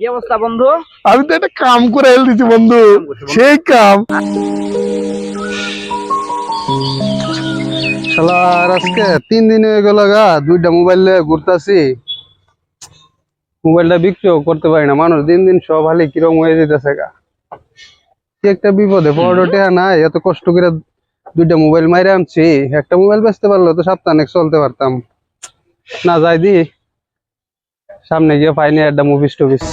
কি অবস্থা বন্ধু? আমি তো একটা কাম করে এল দিচ্ছি বন্ধু। সেই কাম। শালা আজকে তিন দিন হয়ে গেল গা দুইটা মোবাইল নিয়ে ঘুরতাছি। মোবাইলটা বিক্রিও করতে পারি না মানুষ দিন দিন সব হালি কিরম হয়ে যেতেছে গা। কি একটা বিপদে বড় টেহা নাই এত কষ্ট করে দুইটা মোবাইল মাইরে আনছি। একটা মোবাইল বেচতে পারল তো সপ্তাহে চলতে পারতাম। না যাই দি সামনে গিয়ে পাইনি একটা মুভিস টুভিস।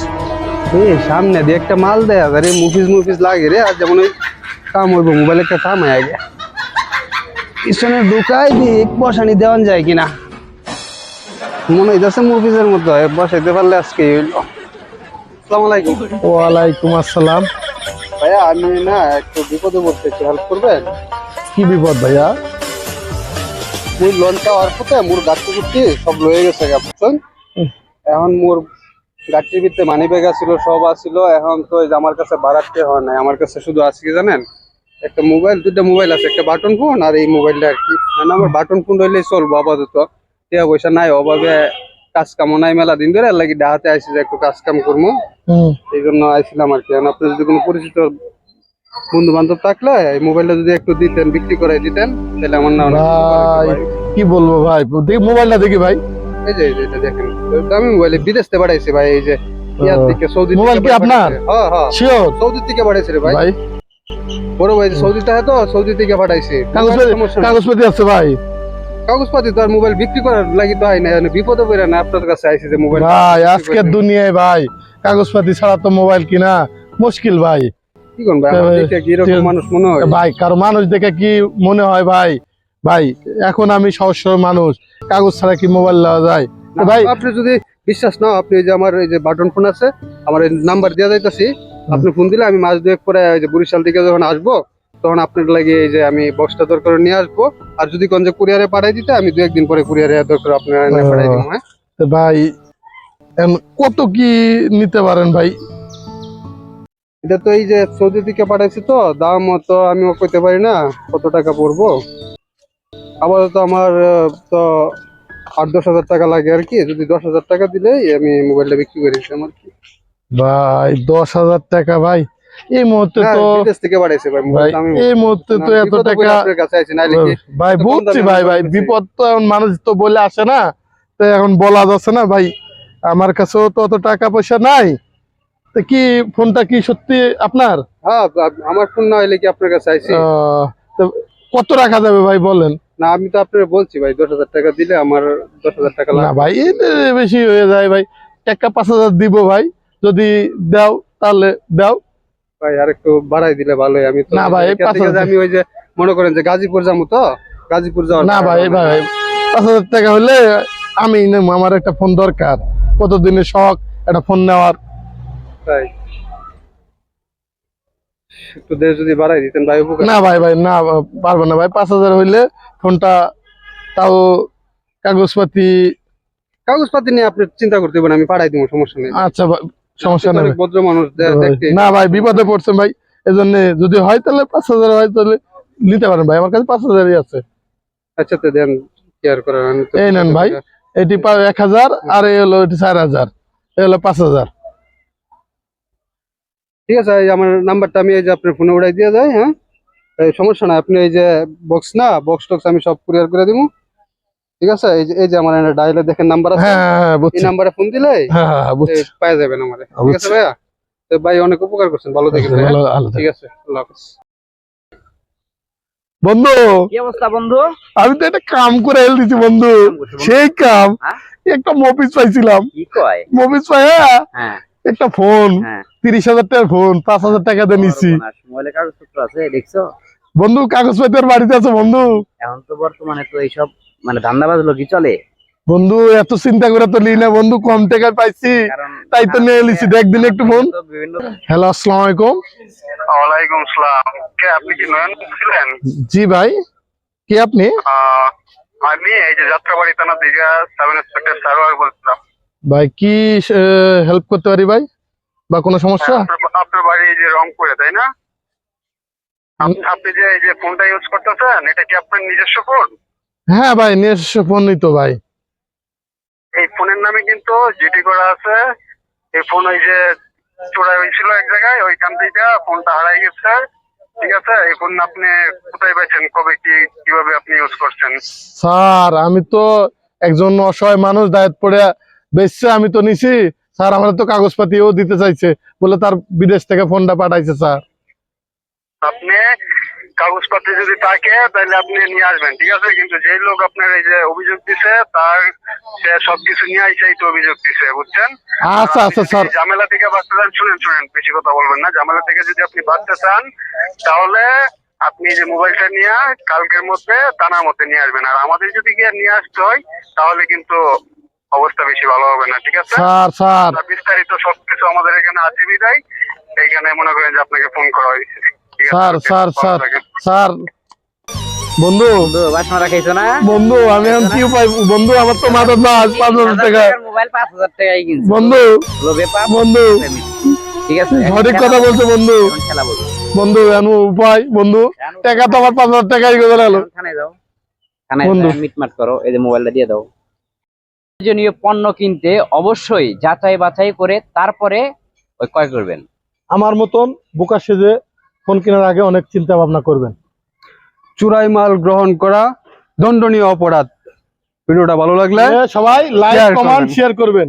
এই সামনে দিয়ে একটা মাল দেয় আর এই মুভিস মুভিস লাগে রে আর যেমন ওই কাম হইব মোবাইল একটা কাম হয়ে গে পিছনে ঢুকাই দি বসানি দেওয়ান যায় কিনা। মনে হইতেছে মুভিসের মতো বসাইতে পারলে আজকে হইল। আসসালামু আলাইকুম। ওয়ালাইকুম আসসালাম। ভাইয়া আমি না একটু বিপদে পড়তেছি হেল্প করবেন? কি বিপদ ভাইয়া? মুই লোনটা আর পথে মোর গুটি সব লয়ে গেছে বুঝছেন? এখন মোর গাড়ির ভিতরে মানি ব্যাগ আছিল সব আছিল। এখন তো আমার কাছে বাড়াতে হয় নাই। আমার কাছে শুধু আছে কি জানেন? একটা মোবাইল দুটা মোবাইল আছে একটা বাটন ফোন আর এই মোবাইলটা আর কি। মানে আমার বাটন ফোন হইলে চলবো আপাতত। টিয়া পয়সা নাই অভাবে কাজ কামও নাই মেলা দিন ধরে। লাগি ডাহাতে আইসি যে একটু কাজ কাম করব এই জন্য আইছিলাম আর কি। আপনার যদি কোনো পরিচিত বন্ধু বান্ধব থাকলে এই মোবাইলটা যদি একটু দিতেন বিক্রি করে দিতেন তাহলে আমার না অনেক ভাই ভাই। কি বলব ভাই? মোবাইলটা দেখি ভাই। এই যে এটা দেখেন আমি মোবাইলে বিদেশ থেকে পাঠাইছি ভাই এই যে ইয়ার থেকে সৌদি মোবাইল কি আপনার? হ্যাঁ হ্যাঁ। শিওর সৌদি থেকে পাঠাইছে রে ভাই। বড় ভাই সৌদিতে তো সৌদি থেকে পাঠাইছি কাগজপাতি আছে ভাই। কাগজপাতি তো আর মোবাইল বিক্রি করার লাগি তো হয় না বিপদে পড়ে না আপনার কাছে আইছি যে মোবাইল ভাই আজকের দুনিয়ায় ভাই কাগজপাতি ছাড়া তো মোবাইল কিনা মুশকিল ভাই। কি করুন ভাই দেখে কি এরকম মানুষ মনে হয়? ভাই কারও মানুষ দেখে কি মনে হয় ভাই? ভাই এখন আমি সহজ সরল মানুষ কাগজ ছাড়া কি মোবাইল নেওয়া যায়? ভাই আপনি যদি বিশ্বাস না আপনি যে আমার এই যে বাটন ফোন আছে আমার এই নাম্বার দেওয়া যাইতাছি আপনি ফোন দিলে আমি মাস দুয়েক পরে ওই যে বরিশাল থেকে যখন আসব তখন আপনার লাগে এই যে আমি বক্সটা দরকার নিয়ে আসব। আর যদি কোন যে কুরিয়ারে পাঠাই দিতে আমি দু একদিন পরে কুরিয়ারে দরকার আপনার পাঠাই দিব হ্যাঁ? ভাই কত কি নিতে পারেন ভাই? এটা তো এই যে সৌদি থেকে পাঠাইছি তো দাম তো আমি কইতে পারি না কত টাকা পড়ব? আপাতত আমার তো আট দশ হাজার টাকা লাগে আর কি। যদি দশ হাজার টাকা দিলেই আমি মোবাইলটা বিক্রি করে দিচ্ছি আমার কি। ভাই দশ হাজার টাকা ভাই এই মুহূর্তে হ্যাঁ, তো বিদেশ থেকে পাঠাইছে ভাই এই মুহূর্তে তো এত টাকা ভাই বুঝছি ভাই ভাই বিপদ তো এখন মানুষ তো বলে আসে না তো এখন বলা যাচ্ছে না ভাই আমার কাছেও তো অত টাকা পয়সা নাই তো কি ফোনটা কি সত্যি আপনার? হ্যাঁ আমার ফোন না হইলে কি আপনার কাছে আইছি? তো কত রাখা যাবে ভাই বলেন। না আমি তো আপনার বলছি ভাই দশ হাজার টাকা দিলে আমার দশ হাজার টাকা না ভাই বেশি হয়ে যায় ভাই। টাকা পাঁচ হাজার দিব ভাই যদি দাও তাহলে দাও। ভাই আর একটু বাড়াই দিলে ভালোই আমি তো না ভাই। আমি ওই যে মনে করেন যে গাজীপুর যাব তো গাজীপুর যাওয়ার না ভাই ভাই পাঁচ হাজার টাকা হলে আমি আমার একটা ফোন দরকার। কতদিনের শখ একটা ফোন নেওয়ার। তাই একটু দেশ যদি বাড়াই দিতেন ভাই না ভাই ভাই না পারব না ভাই। পাঁচ হাজার হইলে ফোনটা তাও কাগজপাতি কাগজপাতি নিয়ে আপনি চিন্তা করতে হবে না আমি পাঠাই দিব সমস্যা নেই। আচ্ছা সমস্যা নেই ভদ্র মানুষ না ভাই বিপদে পড়ছেন ভাই। এজন্য যদি হয় তাহলে পাঁচ হাজার হয় তাহলে নিতে পারেন ভাই। আমার কাছে পাঁচ হাজারই আছে। আচ্ছা তো দেন কেয়ার করেন এই নেন ভাই। এটি এক হাজার আর এই হলো এটি চার হাজার। এই হলো পাঁচ হাজার। ঠিক আছে এই আমার নাম্বারটা আমি এই যে আপনার ফোনে উড়াই দিয়ে যাই হ্যাঁ? এই সমস্যা না আপনি এই যে বক্স না বক্স টক্স আমি সব কুরিয়ার করে দিব। ঠিক আছে এই যে এই যে আমার ডায়ালে দেখেন নাম্বার আছে। হ্যাঁ হ্যাঁ, হ্যাঁ এই নাম্বারে ফোন দিলে হ্যাঁ হ্যাঁ হ্যাঁ, বুঝছি। পাওয়া যাবেন আমারে ঠিক আছে। ভাইয়া? তো ভাই অনেক উপকার করছেন ভালো থাকেন ভাইয়া। ভালো ভালো ঠিক আছে আল্লাহ হাফেজ। বন্ধু! কি অবস্থা বন্ধু? আমি তো একটা কাম করে এল দিচ্ছি বন্ধু? সেই কাম? একটা মফিস পাইছিলাম। কি কয়? মফিস পাইয়া হ্যাঁ। একটা ফোন হ্যাঁ। তিরিশ হাজার টাকার ফোন পাঁচ হাজার টাকা দিয়ে নিচ্ছি মোবাইলে কাগজপত্র আছে দেখছ? বন্ধু কাগজ পাতির বাড়িতে আছে বন্ধু। এখন তো বর্তমানে তো এইসব মানে ধান্দাবাজ লোকই চলে। বন্ধু এত চিন্তা করে তো লি না বন্ধু কম টাকায় পাইছি। তাই তো নিয়ে এলিছি দেখ দিন একটু ফোন হ্যালো আসসালামু আলাইকুম। ওয়ালাইকুম সালাম। কে আপনি কি নয়ন ছিলেন জি ভাই। কে আপনি? আমি এই যে যাত্রাবাড়ি থানা থেকে সাব ইন্সপেক্টর সারোয়ার বলছিলাম। ভাই কি হেল্প করতে পারি ভাই? বা কোনো সমস্যা? আপনার- আপনার বাড়ি এই যে রংপুরে তাই না? আপনি যে এই যে ফোনটা ইউজ করতেছেন এটা কি আপনার নিজস্ব ফোন? হ্যাঁ ভাই নিজস্ব ফোন নিত ভাই। এই ফোনের নামে কিন্তু জিডি করা আছে। এই ফোন ওই যে চোরাই হয়েছিল এক জায়গায় ওইখান থেকে ফোনটা হারাই গেছে। ঠিক আছে? এই ফোন আপনি কোথায় পাইছেন? কবে কি কীভাবে আপনি ইউজ করছেন? স্যার আমি তো একজন অসহায় মানুষ দায়িত্ব পড়ে বেচছে আমি তো নিছি। স্যার আমার তো কাগজপাতিও দিতে চাইছে। বলে তার বিদেশ থেকে ফোনটা পাঠাইছে স্যার। আপনি কাগজপত্র যদি থাকে তাহলে আপনি নিয়ে আসবেন ঠিক আছে? কিন্তু যে লোক আপনার এই যে অভিযোগ দিছে তার সে সবকিছু নিয়ে আইসাই তো অভিযোগ দিছে বুঝছেন? আচ্ছা আচ্ছা স্যার। ঝামেলা থেকে বাঁচতে চান শুনেন শুনেন বেশি কথা বলবেন না। ঝামেলা থেকে যদি আপনি বাঁচতে চান তাহলে আপনি যে মোবাইলটা নিয়ে কালকের মধ্যে টানার মধ্যে নিয়ে আসবেন। আর আমাদের যদি গিয়ে নিয়ে আসতে হয় তাহলে কিন্তু অবস্থা বেশি ভালো হবে না ঠিক আছে? Sir sir. বিস্তারিত সবকিছু আমাদের এখানে আছে বিদায়। এইখানে মনে করেন যে আপনাকে ফোন করা হয়েছে? Sir sir sir sir. বন্ধু বন্ধু বাসমারা না? বন্ধু আমি এখন কি উপায় বন্ধু আমার তো মাথার মাছ পাঁচ হাজার টাকা। মোবাইল পাঁচ হাজার টাকাই কিনছে। বন্ধু বন্ধু। ঠিক আছে? সঠিক কথা বলছো বন্ধু। বন্ধু এমন উপায় বন্ধু। টাকা তো আমার পাঁচ হাজার টাকাই গেল। থানায় যাও। থানায় বন্ধু। যাও, মিটমাট করো। এই যে মোবাইলটা দিয়ে দাও। প্রয়োজনীয় পণ্য কিনতে অবশ্যই যাচাই বাছাই করে তারপরে ওই ক্রয় করবেন। আমার মতন বোকা সেজে ফোন কেনার আগে অনেক চিন্তা ভাবনা করবেন। চুরাই মাল গ্রহণ করা দণ্ডনীয় অপরাধ। ভিডিওটা ভালো লাগলে সবাই লাইক কমেন্ট শেয়ার করবেন।